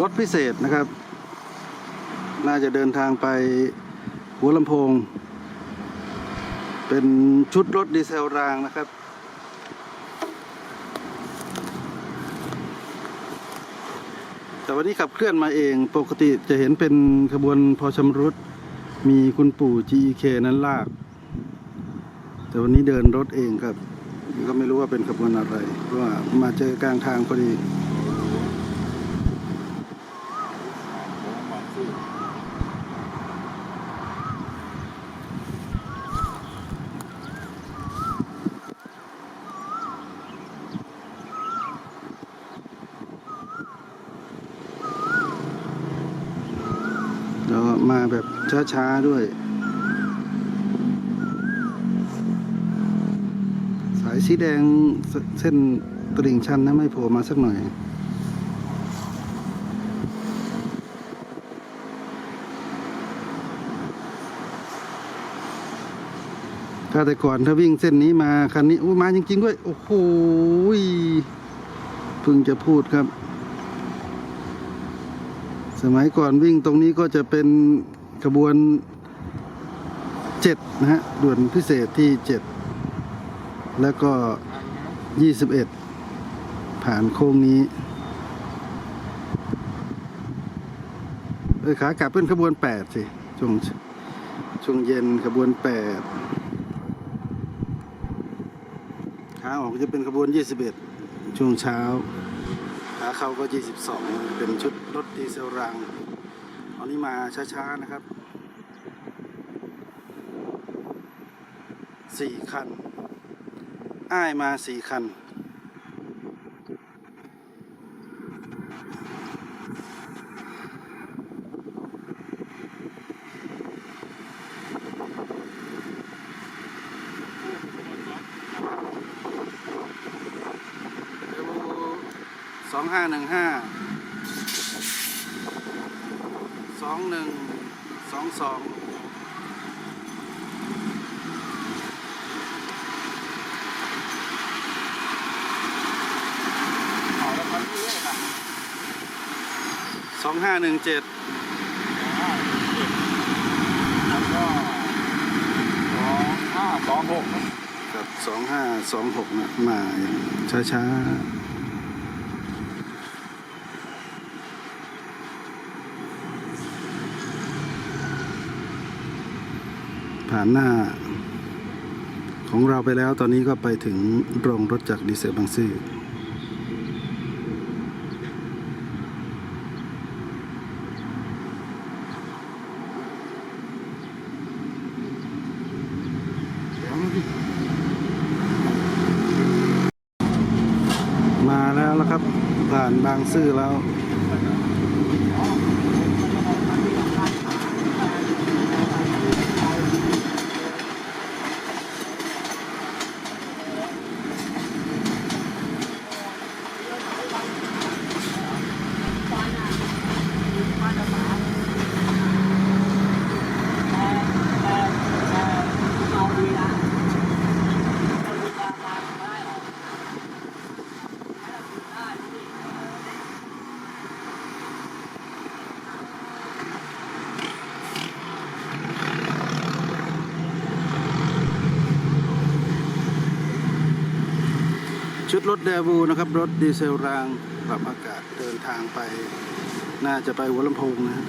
รถพิเศษนะครับ น่าจะเดินทางไปหัวลำโพง เป็นชุดรถดีเซลรางนะครับแต่วันนี้ขับเคลื่อนมาเอง ปกติจะเห็นเป็นขบวนพอชำรุด มีคุณปู่ GEK นั้นลาก แต่วันนี้เดินรถเองครับ ก็ไม่รู้ว่าเป็นขบวนอะไร เพราะว่ามาเจอกลางทางพอดี มาแบบช้าๆด้วย สายสีแดงเส้นตลิ่งชันนะไม่โผล่มาสักหน่อยถ้าแต่ก่อนถ้าวิ่งเส้นนี้มาคันนี้อุ้ยมาจริงๆด้วย โอ้โหเพิ่งจะพูดครับ สมัยก่อนวิ่งตรงนี้ก็จะเป็นขบวนเจ็ดนะฮะด่วนพิเศษที่เจ็ดแล้วก็ยี่สิบเอ็ดผ่านโค้งนี้เออขากลับเป็นขบวนแปดสิช่วงช่วงเย็นขบวนแปดขาออกจะเป็นขบวนยี่สิบเอ็ดช่วงเช้า ขาเข้าก็ 22 เป็นชุดรถดีเซลรางอันนี้มาช้าๆนะครับสี่คัน อ้ายมาสี่คัน องห้าหนึ่งห้าสองหนึ่งสองสองเอแล้วคันนี้เลยนะสองห้าหนึ่งเจ็ดแล้วก็สองห้าสองหกกับสองห้าสองหกนะมาช้าช้า ผ่านหน้า ของเราไปแล้วตอนนี้ก็ไปถึงโรงรถจากดีเซลบางซื่อมาแล้วแล้วครับ ผ่านบางซื่อแล้ว ชุดรถเดวูนะครับ รถดีเซลรางปรับอากาศเดินทางไป น่าจะไปหัวลำโพงนะฮะ